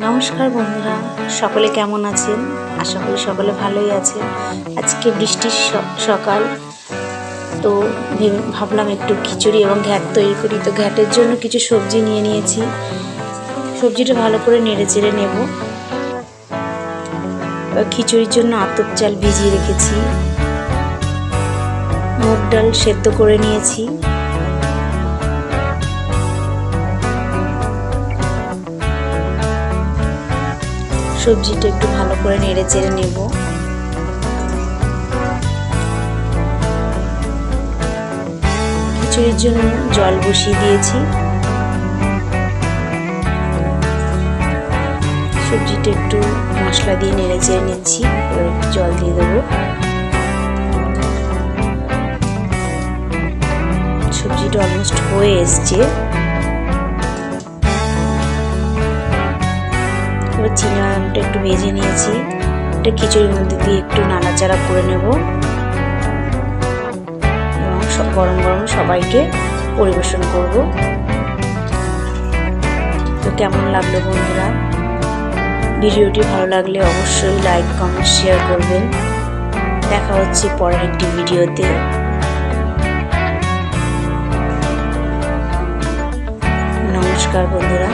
নমস্কার বন্ধুরা, সকলে কেমন আছেন? আশা করি সকলে ভালোই আছেন। আজকে বৃষ্টির সকাল, তো ভেবে- ভাবলাম একটু খিচুড়ি এবং ঘ্যাট তৈরি করি। তো ঘ্যাটের জন্য কিছু সবজি নিয়ে নিয়েছি। সবজিটা ভালো করে নেড়ে চেড়ে নেব। খিচুড়ির জন্য আতপ চাল ভিজিয়ে রেখেছি। মুগ ডাল সেদ্ধ করে নিয়েছি। সবজিটা একটু ভালো করে নেড়ে চেড়ে নেব। খিচুড়ির জন্য জল বসিয়ে দিয়েছি। সবজিটা একটু মশলা দিয়ে নেড়ে চেড়ে নিচ্ছি জল দিয়ে দেবো। সবজিটা অলমোস্ট হয়ে এসছে। এবার চিনি বাদামটা একটু ভেজে নিয়েছি। এটা খিচুড়ির মধ্যে দিয়ে একটু নাড়াচাড়া করে নেব। এবং সব গরম গরম সবাইকে পরিবেশন করব। তো কেমন লাগল বন্ধুরা? ভিডিওটি ভালো লাগলে অবশ্যই লাইক কমেন্ট শেয়ার করবেন। দেখা হচ্ছে পরের একটি ভিডিওতে। নমস্কার বন্ধুরা।